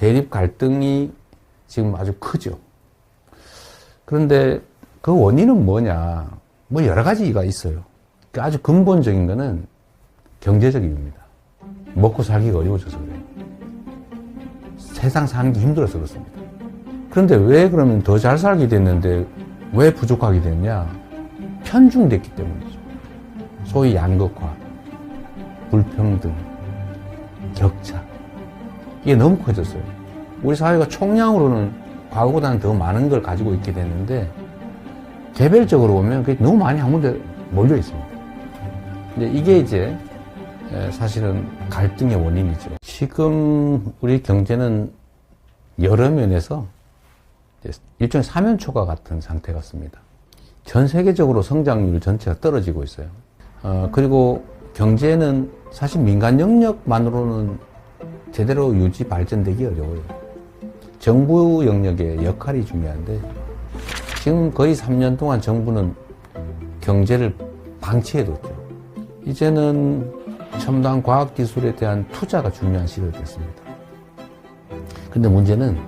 대립 갈등이 지금 아주 크죠. 그런데 그 원인은 뭐냐? 뭐 여러 가지가 있어요. 그 아주 근본적인 거는 경제적 이유입니다. 먹고 살기가 어려워져서 그래요. 세상 사는 게 힘들어서 그렇습니다. 그런데 왜 그러면 더 잘 살게 됐는데 왜 부족하게 됐냐? 편중됐기 때문이죠. 소위 양극화, 불평등, 격차. 이게 너무 커졌어요. 우리 사회가 총량으로는 과거보다는 더 많은 걸 가지고 있게 됐는데 개별적으로 보면 그게 너무 많이 한 군데 몰려 있습니다. 근데 이게 이제 에, 사실은 갈등의 원인이죠. 지금 우리 경제는 여러 면에서 일종의 사면초가 같은 상태 같습니다. 전 세계적으로 성장률 전체가 떨어지고 있어요. 어, 그리고 경제는 사실 민간 영역만으로는 제대로 유지 발전되기 어려워요. 정부 영역의 역할이 중요한데 지금 거의 3년 동안 정부는 경제를 방치해뒀죠. 이제는 첨단 과학 기술에 대한 투자가 중요한 시대가 됐습니다. 근데 문제는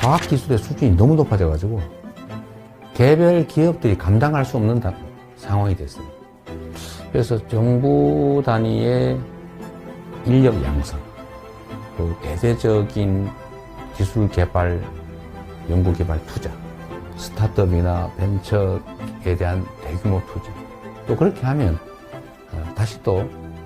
과학 기술의 수준이 너무 높아져가지고 개별 기업들이 감당할 수 없는 다- 상황이 됐어요. 그래서 정부 단위의 인력 양성, 또 대대적인 기술 개발, 연구 개발 투자, 스타트업이나 벤처에 대한 대규모 투자. 또 그렇게 하면 어, 다시 또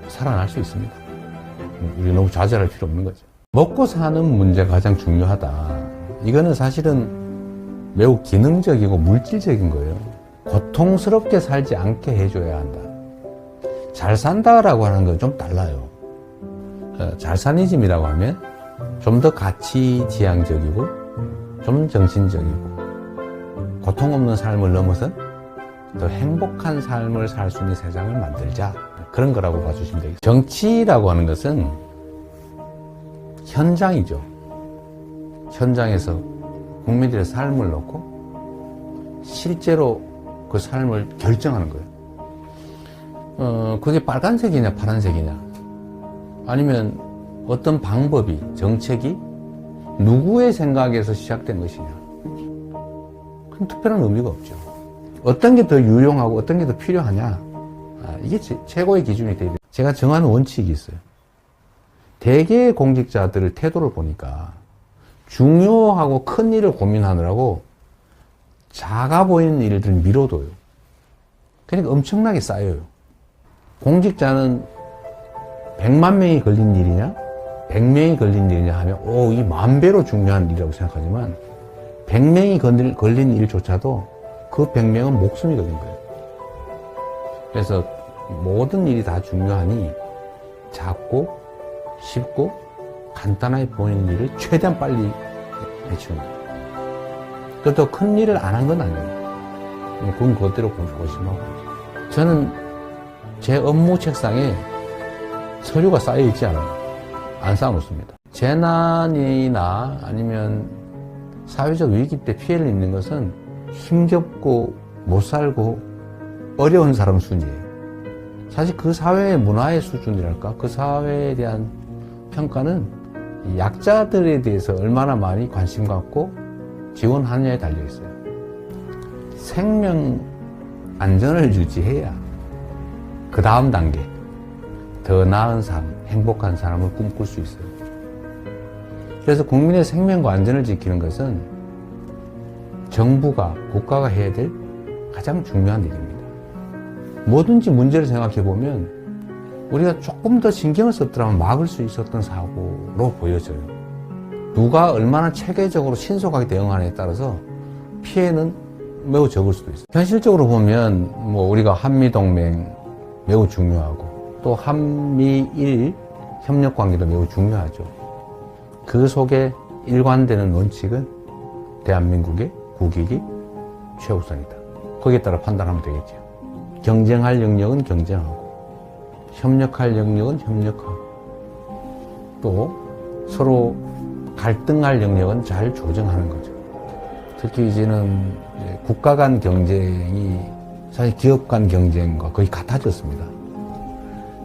살아날 수 있습니다. 음, 우리 너무 좌절할 필요 없는 거죠. 먹고 사는 문제가 가장 중요하다. 이거는 사실은 매우 기능적이고 물질적인 거예요. 고통스럽게 살지 않게 해줘야 한다. 잘 산다라고 하는 건 좀 달라요. 어, 잘사니즘이라고 하면 좀 더 가치 지향적이고 좀 정신적이고 고통 없는 삶을 넘어선 더 행복한 삶을 살 수 있는 세상을 만들자 그런 거라고 봐주시면 되겠습니다. 정치라고 하는 것은 현장이죠. 현장에서 국민들의 삶을 놓고 실제로 그 삶을 결정하는 거예요. 어, 그게 빨간색이냐 파란색이냐 아니면 어떤 방법이 정책이 누구의 생각에서 시작된 것이냐 큰 특별한 의미가 없죠. 어떤 게 더 유용하고 어떤 게 더 필요하냐 아, 이게 제- 최고의 기준이 돼야 돼요. 제가 정하는 원칙이 있어요. 대개의 공직자들의 태도를 보니까 중요하고 큰 일을 고민하느라고 작아 보이는 일들을 미뤄둬요. 그러니까 엄청나게 쌓여요. 공직자는 100만 명이 걸린 일이냐, 100명이 걸린 일이냐 하면, 오, 이 만 배로 중요한 일이라고 생각하지만, 100명이 걸린, 걸린 일조차도 그 100명은 목숨이 걸린 거예요. 그래서 모든 일이 다 중요하니, 작고, 쉽고, 간단하게 보이는 일을 최대한 빨리 해치우는 거예요. 그것도 큰 일을 안 한 건 아니에요. 그건 그대로 고심하고. 저는 제 업무 책상에 서류가 쌓여 있지 않아요. 안 쌓아놓습니다. 재난이나 아니면 사회적 위기 때 피해를 입는 것은 힘겹고 못 살고 어려운 사람 순이에요. 사실 그 사회의 문화의 수준이랄까, 그 사회에 대한 평가는 이 약자들에 대해서 얼마나 많이 관심 갖고 지원하느냐에 달려 있어요. 생명 안전을 유지해야 그 다음 단계, 더 나은 삶, 행복한 삶을 꿈꿀 수 있어요. 그래서 국민의 생명과 안전을 지키는 것은 정부가, 국가가 해야 될 가장 중요한 일입니다. 뭐든지 문제를 생각해 보면 우리가 조금 더 신경을 썼더라면 막을 수 있었던 사고로 보여져요. 누가 얼마나 체계적으로 신속하게 대응하느냐에 따라서 피해는 매우 적을 수도 있어요. 현실적으로 보면 뭐 우리가 한미동맹 매우 중요하고 또 한미일 협력 관계도 매우 중요하죠. 그 속에 일관되는 원칙은 대한민국의 국익이 최우선이다. 거기에 따라 판단하면 되겠죠. 경쟁할 영역은 경쟁하고 협력할 영역은 협력하고 또 서로 갈등할 영역은 잘 조정하는 거죠. 특히 이제는 이제 국가 간 경쟁이 사실 기업 간 경쟁과 거의 같아졌습니다.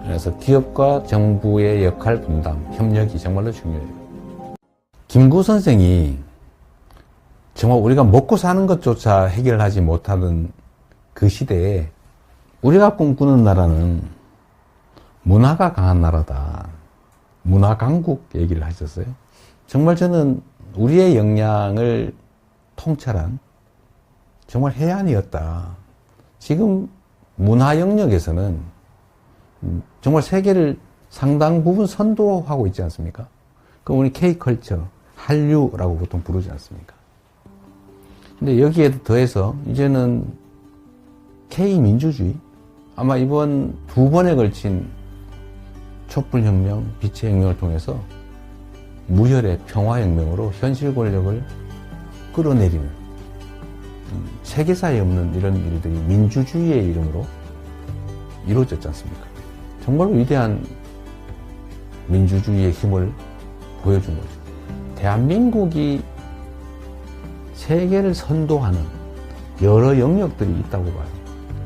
그래서 기업과 정부의 역할 분담, 협력이 정말로 중요해요. 김구 선생이 정말 우리가 먹고 사는 것조차 해결하지 못하는 그 시대에 우리가 꿈꾸는 나라는 문화가 강한 나라다. 문화 강국 얘기를 하셨어요. 정말 저는 우리의 역량을 통찰한 정말 해안이었다. 지금 문화 영역에서는 음, 정말 세계를 상당 부분 선도하고 있지 않습니까? 그 우리 K컬처, 한류라고 보통 부르지 않습니까? 근데 여기에 더해서 이제는 K민주주의 아마 이번 두 번에 걸친 촛불혁명, 빛의 혁명을 통해서 무혈의 평화혁명으로 현실 권력을 끌어내리는 음, 세계사에 없는 이런 일들이 민주주의의 이름으로 이루어졌지 않습니까? 정말로 위대한 민주주의의 힘을 보여준 거죠. 대한민국이 세계를 선도하는 여러 영역들이 있다고 봐요.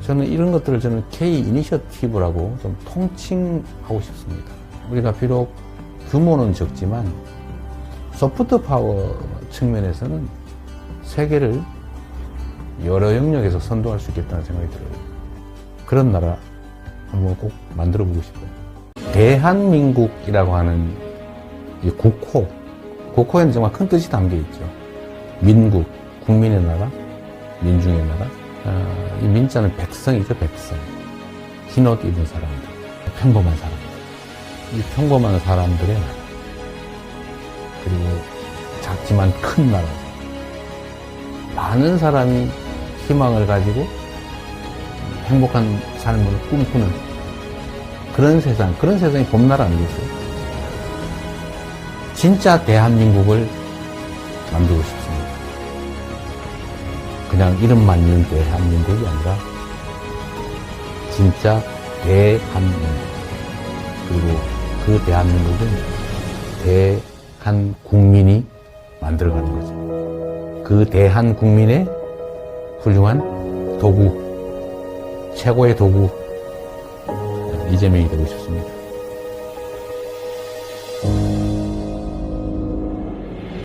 저는 이런 것들을 저는 K 이니셔티브라고 좀 통칭하고 싶습니다. 우리가 비록 규모는 적지만 소프트 파워 측면에서는 세계를 여러 영역에서 선도할 수 있겠다는 생각이 들어요. 그런 나라 한번 꼭 만들어 보고 싶어요. 대한민국이라고 하는 이 국호, 국호에는 정말 큰 뜻이 담겨 있죠. 민국, 국민의 나라, 민중의 나라. 아, 이 민자는 백성이죠, 백성. 흰옷 입은 사람들, 평범한 사람들. 이 평범한 사람들의 나라. 그리고 작지만 큰 나라. 많은 사람이 희망을 가지고 행복한 삶을 꿈꾸는 그런 세상, 그런 세상이 봄나라 아니겠어요? 진짜 대한민국을 만들고 싶습니다. 그냥 이름만 있는 대한민국이 아니라 진짜 대한민국. 그리고 그 대한민국은 대한 국민이 만들어가는 거죠. 그 대한 국민의 훌륭한 도구, 최고의 도구, 이재명이 되고 싶습니다.